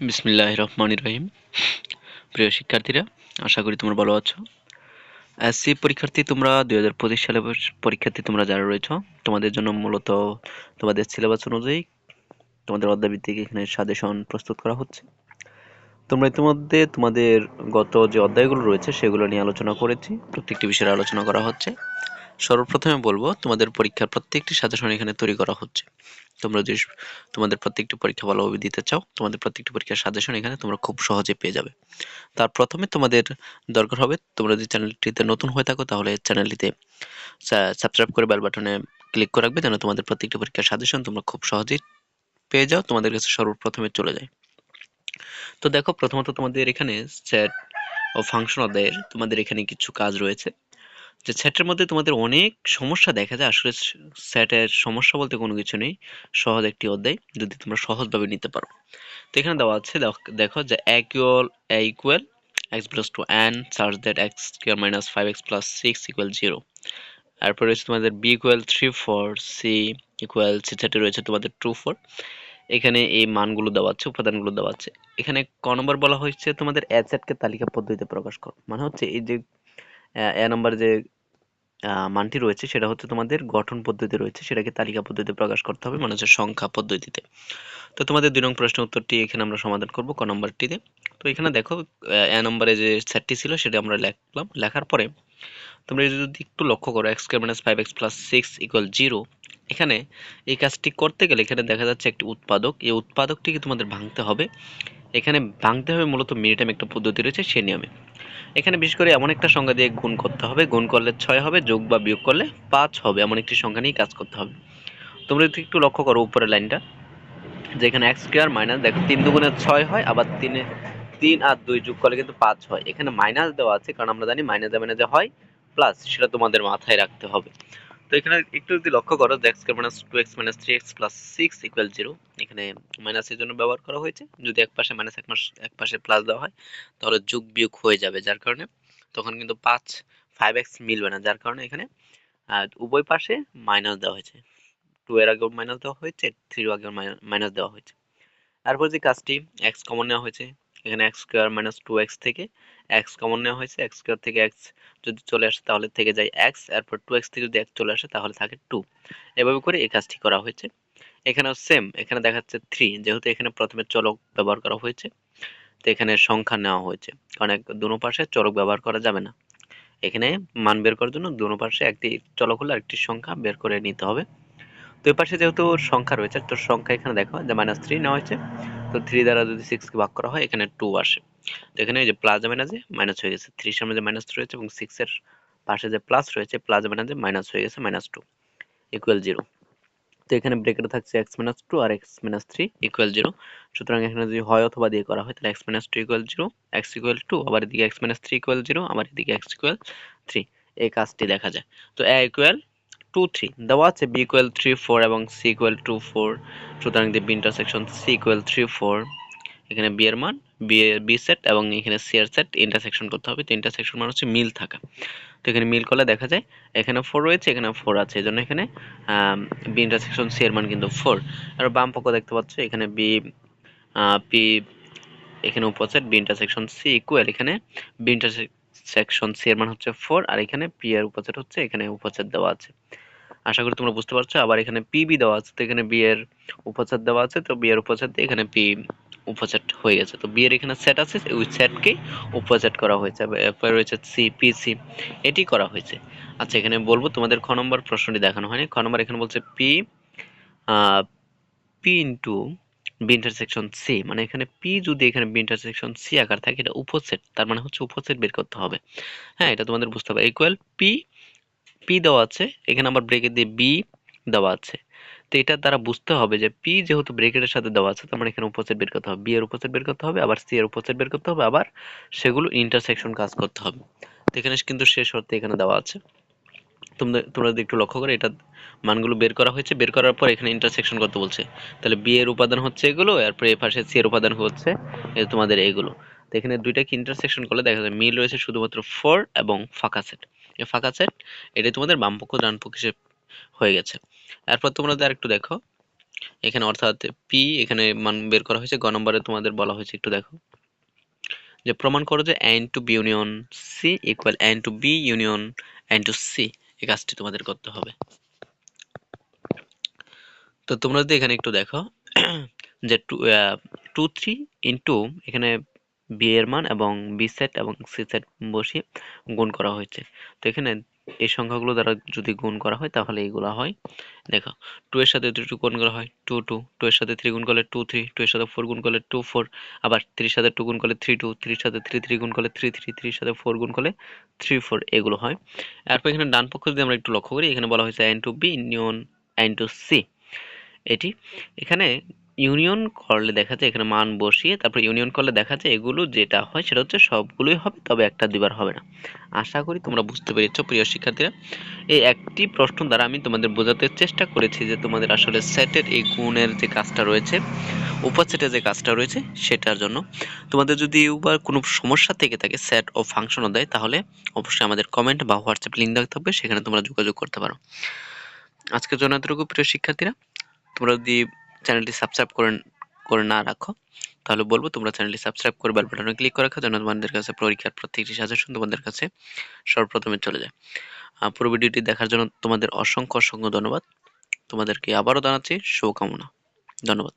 বিসমিল্লাহ রহমান রহিম প্রিয় শিক্ষার্থীরা, আশা করি তোমরা ভালো আছো। এসসি পরীক্ষার্থী তোমরা, দুই হাজার পঁচিশ সালে পরীক্ষার্থী তোমরা যারা রয়েছ, তোমাদের জন্য মূলত তোমাদের সিলেবাস অনুযায়ী তোমাদের অধ্যায়ভিত্তিক এখানে সাজেশন প্রস্তুত করা হচ্ছে। তোমরা ইতিমধ্যে তোমাদের গত যে অধ্যায়গুলো রয়েছে, সেগুলো নিয়ে আলোচনা করেছি। প্রত্যেকটি বিষয়ে আলোচনা করা হচ্ছে। সর্বপ্রথমে বলব, তোমাদের পরীক্ষার প্রত্যেকটি সাজেশন এখানে তৈরি করা হচ্ছে। তোমরা যদি তোমাদের প্রত্যেকটি পরীক্ষা ভালোভাবে দিতে চাও, তোমাদের প্রত্যেকটি পরীক্ষার সাজেশন এখানে তোমরা খুব সহজে পেয়ে যাবে। তার প্রথমে তোমাদের দরকার হবে, তোমরা যদি চ্যানেলটিতে নতুন হয়ে থাকো, তাহলে চ্যানেলটিতে সাবস্ক্রাইব করে বেল বাটনে ক্লিক করে রাখবে, যেন তোমাদের প্রত্যেকটি পরীক্ষার সাজেশন তোমরা খুব সহজেই পেয়ে যাও, তোমাদের কাছে সর্বপ্রথমে চলে যায়। তো দেখো, প্রথমত তোমাদের এখানে সেট ও ফাংশন অধ্যায়ের তোমাদের এখানে কিছু কাজ রয়েছে। যে সেটের মধ্যে তোমাদের অনেক সমস্যা দেখা যায়। আসলে সেটের সমস্যা বলতে কোনো কিছু নেই। সহজ একটি অধ্যায়, যদি তোমরা সহজভাবে নিতে পারো। তো এখানে দেওয়া আছে, দেখো যে A equal X plus two N search that X square minus five X plus six equal zero তারপর রয়েছে তোমাদের B equal three four C equal C সেটে রয়েছে তোমাদের টু ফোর এখানে এই মানগুলো দেওয়া আছে, উপাদানগুলো দেওয়া আছে। এখানে ক নম্বর বলা হয়েছে তোমাদের এ সেটকে তালিকা পদ্ধতিতে প্রকাশ করো। মানে হচ্ছে এই যে এ নম্বর যে মানটি রয়েছে সেটা হচ্ছে তোমাদের গঠন পদ্ধতি রয়েছে, সেটাকে তালিকা পদ্ধতিতে প্রকাশ করতে হবে মানে হচ্ছে সংখ্যা পদ্ধতিতে। তো তোমাদের দুই নং প্রশ্ন উত্তরটি এখানে আমরা সমাধান করব ক নম্বরটিতে তো এখানে দেখো, এ নম্বরে যে সেটটি ছিল সেটা আমরা লিখলাম। লেখার পরে তোমরা যদি একটু লক্ষ্য করো X square minus five X plus six equal zero এখানে এই কাজটি করতে গেলে এখানে দেখা যাচ্ছে একটি উৎপাদক। এই উৎপাদকটিকে তোমাদের ভাঙতে হবে। এখানে ভাঙতে হবে মূলত মিনিটাম একটা পদ্ধতি রয়েছে, সে নিয়মে। এখানে বিশেষ করে এমন একটা সংখ্যা দিয়ে গুণ করতে হবে। গুণ করলে ছয় হবে, যোগ বা বিয়োগ করলে পাঁচ হবে। এমন একটি সংখ্যা নিয়ে কাজ করতে হবে। তোমরা যদি একটু লক্ষ্য করো উপরের লাইনটা, যেখানে এক্স স্কোয়ার মাইনাস দেখো তিন দুগুণে ছয় হয়, আবার তিনে তিন আর দুই যোগ করলে কিন্তু পাঁচ হয়। এখানে মাইনাস দেওয়া আছে, কারণ আমরা জানি মাইনাস মাইনাসে হয় প্লাস সেটা তোমাদের মাথায় রাখতে হবে। তো এখানে একটু যদি লক্ষ্য করো X square minus two X minus three X plus six equal zero এখানে মাইনাসের জন্য ব্যবহার করা হয়েছে। যদি এক পাশে মাইনাস এক মাস এক পাশে প্লাস দেওয়া হয়, তাহলে যোগ বিয়োগ হয়ে যাবে, যার কারণে তখন কিন্তু পাঁচ ফাইভ এক্স মিলবে না, যার কারণে এখানে উভয় পাশে মাইনাস দেওয়া হয়েছে। টু এর আগেও মাইনাস দেওয়া হয়েছে থ্রির আগেও মাইনাস দেওয়া হয়েছে। তারপর যে কাজটি এক্স কমন নেওয়া হয়েছে এখানে X square minus two X থেকে এক্স কমন নেওয়া হয়েছে। এক্স স্কোয়ার থেকে এক্স যদি চলে আসে তাহলে থেকে যায় এক্স এরপর টু এক্স থেকে যদি এক্স চলে আসে তাহলে থাকে টু এভাবে করে এই কাজটি করা হয়েছে। এখানেও সেম এখানে দেখা যাচ্ছে থ্রি যেহেতু এখানে প্রথমে চলক ব্যবহার করা হয়েছে, তো এখানে সংখ্যা নেওয়া হয়েছে। কারণ এক দুনো পাশে চলক ব্যবহার করা যাবে না। এখানে মান বের করার জন্য দুনো পাশে একটি চলক হলে আরেকটি সংখ্যা বের করে নিতে হবে। এই পাশে যেহেতু সংখ্যা রয়েছে, তো সংখ্যা এখানে দেখো, যে মাইনাস থ্রি নেওয়া হয়েছে। তো থ্রি দ্বারা যদি সিক্সকে ভাগ করা হয়, এখানে টু আসে। তো এখানে যে প্লাস মাইনাসে মাইনাস হয়ে গেছে। থ্রির সামনে যে মাইনাস রয়েছে এবং সিক্সের পাশে যে প্লাস রয়েছে প্লাস মাইনাসে মাইনাস হয়ে গেছে মাইনাস টু ইকুয়াল জিরো তো এখানে ব্রেকেটে থাকছে এক্স মাইনাস টু আর X minus three equal zero সুতরাং এখানে যদি হয় অথবা দিয়ে করা হয়, তাহলে X minus two equal zero X equal two আবার এদিকে X minus three equal zero আবার এদিকে এক্স ইকুয়াল থ্রি এই কাজটি দেখা যায়। তো এ ইকুয়াল টু থ্রি দেওয়া আছে বি ইকুয়াল থ্রি ফোর এবং সি ইকুয়াল টু ফোর সুতরাং দিয়ে intersection C equal three four এখানে বি এর মান বি বি সেট এবং এখানে সি এর সেট ইন্টারসেকশন করতে হবে। তো ইন্টারসেকশন মানে হচ্ছে মিল থাকা। তো এখানে মিল করলে দেখা যায়, এখানে ফোর রয়েছে, এখানে ফোর আছে। এই জন্য এখানে বি ইন্টারসেকশন সি এর মান কিন্তু ফোর আর বাম পক্ষ দেখতে পাচ্ছ, এখানে বি পি এখানে উপসেট বি ইন্টারসেকশন সি ইকুয়াল এখানে বি ইন্টারসেকশন সি এর মান হচ্ছে ফোর আর এখানে পি এর উপসেট হচ্ছে, এখানে উপসেট দেওয়া আছে। আশা করি তোমরা বুঝতে পারছ। আবার এখানে পিবি দেওয়া আছে, তো এখানে বি এর উপসেট দেওয়া আছে, তো বি এর উপসেট দিয়ে এখানে পি উপসেট হয়ে গেছে। তো বি এর এখানে সেট আছে, ওই সেটকেই উপসেট করা হয়েছে। এরপরে রয়েছে সি পি সি এটি করা হয়েছে। আচ্ছা এখানে বলব, তোমাদের খ নম্বর প্রশ্নটি দেখানো হয়নি। খ নম্বর এখানে বলছে P P into B intersection C মানে এখানে পি যদি এখানে বি ইন্টারসেকশন সি আকার থাকে, এটা উপসেট তার মানে হচ্ছে উপসেট বের করতে হবে। হ্যাঁ এটা তোমাদের বুঝতে হবে। ইকুয়াল পি পি দেওয়া আছে, এখানে আবার ব্রেকেট দিয়ে বি দেওয়া আছে। তো এটার দ্বারা বুঝতে হবে যে পি যেহেতু ব্রেকেটের সাথে দেওয়া আছে, তার মানে এখানে উপসেট বের করতে হবে। বি এর উপসেট বের করতে হবে, আবার সি এর উপসেট বের করতে হবে, আবার সেগুলো ইন্টারসেকশন কাজ করতে হবে। তো এখানে কিন্তু শেষ শর্তে এখানে দেওয়া আছে। তোমরা তোমরা যদি একটু লক্ষ্য করো, এটা মানগুলো বের করা হয়েছে, বের করার পর এখানে ইন্টারসেকশন করতে বলছে। তাহলে বি এর উপাদান হচ্ছে এগুলো এরপরে এ পাশে সি এর উপাদান হচ্ছে তোমাদের এগুলো। তো এখানে দুইটাকে ইন্টারসেকশন করলে দেখা যায় মিল রয়েছে শুধুমাত্র ফোর এবং ফাঁকা সেট ফাঁকা সেট এটাই তোমাদের বামপক্ষ ডানপক্ষ হিসেবে হয়ে গেছে। এরপর তোমরা আর একটু দেখো। এখানে অর্থাৎ পি এখানে মান বের করা হয়েছে। গ নম্বরে তোমাদের বলা হয়েছে, একটু দেখো। যে প্রমাণ করো যে N two B union C equal N two B union N two C এই কাজটি তোমাদের করতে হবে। তো তোমরা যদি এখানে একটু দেখো, যে টু টু থ্রি ইন্টু এখানে বি এর মান এবং বি সেট এবং সি সেট বসিয়ে গুণ করা হয়েছে। তো এখানে এই সংখ্যাগুলো দ্বারা যদি গুণ করা হয়, তাহলে এইগুলা হয়, দেখো টু এর সাথে টু গুণ করা হয় টু টু টু এর সাথে থ্রি গুণ করলে টু থ্রি টু এর সাথে ফোর গুণ করলে টু ফোর আবার থ্রির সাথে টু গুণ করলে থ্রি টু থ্রির সাথে থ্রি থ্রি গুণ করলে থ্রি থ্রি থ্রির সাথে ফোর গুণ করলে থ্রি ফোর এগুলো হয়। এরপর এখানে ডান পক্ষ যদি আমরা একটু লক্ষ্য করি, এখানে বলা হয়েছে N two B union N two C এটি এখানে ইউনিয়ন করলে দেখা যায় এখানে মান বসিয়ে, তারপর ইউনিয়ন করলে দেখা যায় এগুলো যেটা হয় সেটা হচ্ছে সবগুলোই হবে, তবে একটা দুবার হবে না। আশা করি তোমরা বুঝতে পেরেছ, প্রিয় শিক্ষার্থীরা। এই একটি প্রশ্ন দ্বারা আমি তোমাদের বোঝাতে চেষ্টা করেছি যে তোমাদের আসলে সেটের এই গুণের যে কাজটা রয়েছে উপসেটের যে কাজটা রয়েছে সেটার জন্য। তোমাদের যদি বা কোনো সমস্যা থেকে থাকে সেট ও ফাংশনও দেয়, তাহলে অবশ্যই আমাদের কমেন্ট বা হোয়াটসঅ্যাপ লিঙ্ক দেওয়া থাকবে, সেখানে তোমরা যোগাযোগ করতে পারো। আজকের জন্য এতটুকু, প্রিয় শিক্ষার্থীরা। তোমরা যদি চ্যানেলটি সাবস্ক্রাইব করে করে না রাখো, তাহলে বলব তোমরা চ্যানেলটি সাবস্ক্রাইব করে বেল বাটনে ক্লিক করে রাখো, যেন তোমাদের কাছে পরীক্ষার প্রত্যেকটি সাজেশন তোমাদের কাছে সর্বপ্রথমে চলে যায়। পুরো ভিডিওটি দেখার জন্য তোমাদের অসংখ্য অসংখ্য ধন্যবাদ। তোমাদেরকে আবারও জানাচ্ছি, শুভকামনা। ধন্যবাদ।